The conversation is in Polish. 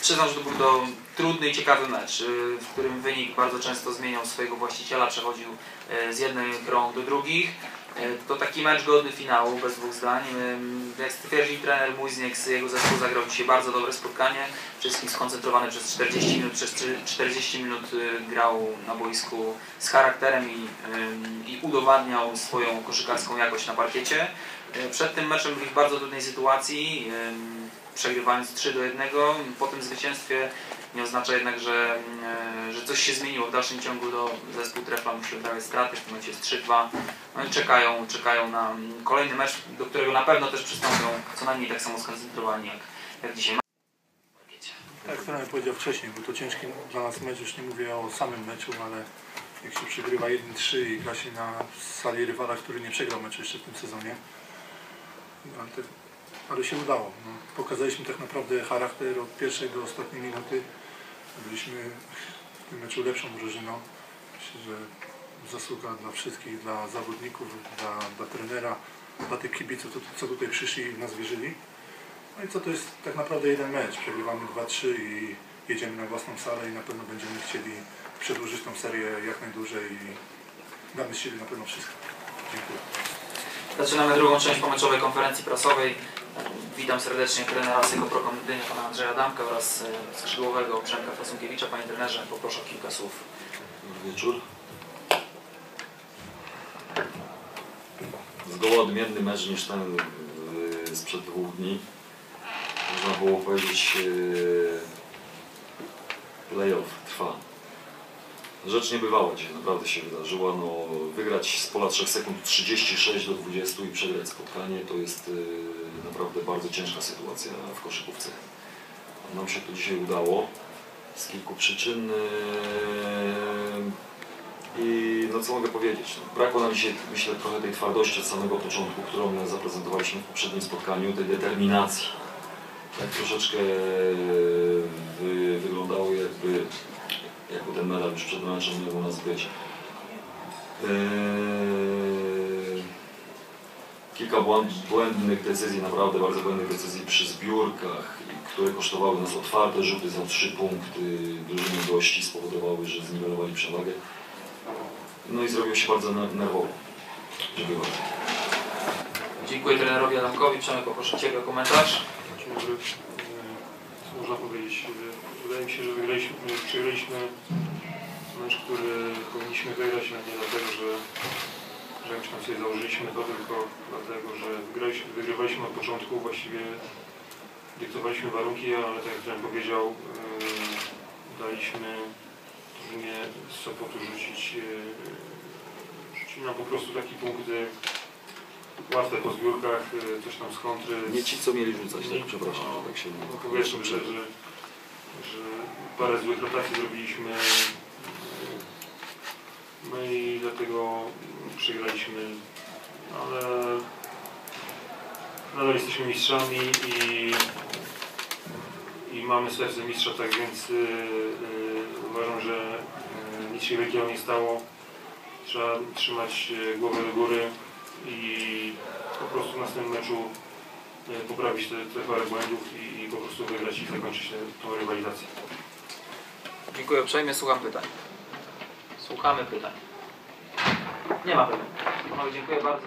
Przyznam, że to był to trudny i ciekawy mecz, y, w którym wynik bardzo często zmieniał swojego właściciela, przechodził y, z jednych rąk do drugich. Y, To taki mecz godny finału, bez dwóch zdań. Y, Jak stwierdzi trener Muźniek jego zespół zagrał dzisiaj bardzo dobre spotkanie. Wszystkim skoncentrowany przez 40 minut, przez 40 minut y, grał na boisku z charakterem i, i udowadniał swoją koszykarską jakość na parkiecie. Przed tym meczem byli w bardzo trudnej sytuacji. przegrywając 3 do 1. Po tym zwycięstwie nie oznacza jednak, że, e, że coś się zmieniło. W dalszym ciągu do zespół Trefla musi oddawać straty. W tym momencie jest 3-2. No i czekają, czekają na mm, kolejny mecz, do którego na pewno też przystąpią co najmniej tak samo skoncentrowani jak, jak dzisiaj. Tak, jak trener powiedział wcześniej, był to ciężki dla nas mecz, już nie mówię o samym meczu, ale jak się przegrywa 1-3 i gra się na sali rywala, który nie przegrał meczu jeszcze w tym sezonie. Ale, się udało. No, pokazaliśmy tak naprawdę charakter od pierwszej do ostatniej minuty. Byliśmy w tym meczu lepszą drużyną. Myślę, że zasługa dla wszystkich, dla zawodników, dla, dla trenera, dla tych kibiców, co, tutaj przyszli i nas wierzyli. No i co to jest tak naprawdę jeden mecz. Przegrywamy 2-3 i jedziemy na własną salę i na pewno będziemy chcieli przedłużyć tą serię jak najdłużej i damy z siebie na pewno wszystko. Dziękuję. Zaczynamy drugą część pomeczowej konferencji prasowej. Witam serdecznie trenera Syko Pro Gdynia, pana Andrzeja Damka oraz e, skrzydłowego Przemka Fasunkiewicza. Panie trenerze, poproszę o kilka słów. Dobry wieczór. Zgoła odmienny mecz niż ten y, sprzed dwóch dni. Można było powiedzieć y, playoff trwa. Rzecz niebywała dzisiaj, naprawdę się wydarzyła. No, wygrać z pola 3 sekund 36 do 20 i przegrać spotkanie to jest y, naprawdę bardzo ciężka sytuacja w koszykówce. Nam się to dzisiaj udało z kilku przyczyn. Yy, I no co mogę powiedzieć? No, brakło nam dzisiaj, myślę, trochę tej twardości od samego początku, którą zaprezentowaliśmy w poprzednim spotkaniu, tej determinacji. Tak troszeczkę wy, wyglądało jakby, jakby ten medal już przed meczem miał u nas być. Yy, kilka błędnych decyzji, naprawdę bardzo błędnych decyzji przy zbiórkach, i które kosztowały nas otwarte rzuty za trzy punkty drużyny gości, spowodowały, że zniwelowali przewagę. No i zrobił się bardzo ner- nerwowo. Dziękuję bardzo. Dziękuję trenerowi Adamkowi. Przemek, poproszę Ciebie o komentarz. E, Można powiedzieć, wydaje mi się, że wygraliśmy, przegraliśmy mecz, który powinniśmy wygrać a nie dlatego, że, że jakoś tam sobie założyliśmy to, tylko dlatego, że wygraliśmy, wygrywaliśmy od początku, właściwie dyktowaliśmy warunki, ale tak jak trener powiedział, e, daliśmy drużynie z Sopotu rzucić, e, rzucili nam po prostu taki punkt e, łatwe po zbiórkach, e, coś tam z kontry. Nie ci, co mieli rzucać, tak? Przepraszam, że tak się No powiedzmy, że, że, że parę złych rotacji zrobiliśmy. No i dlatego przegraliśmy. Ale nadal jesteśmy mistrzami i, i mamy serce mistrza, tak więc y, y, uważam, że y, nic się wielkiego nie stało. Trzeba trzymać y, głowę do góry i po prostu w następnym meczu e, poprawić te, te parę błędów i, i po prostu wygrać i zakończyć tę- tą rywalizację. Dziękuję uprzejmie. Słucham pytań. Słuchamy pytań. Nie ma pytań. Panowie, dziękuję bardzo.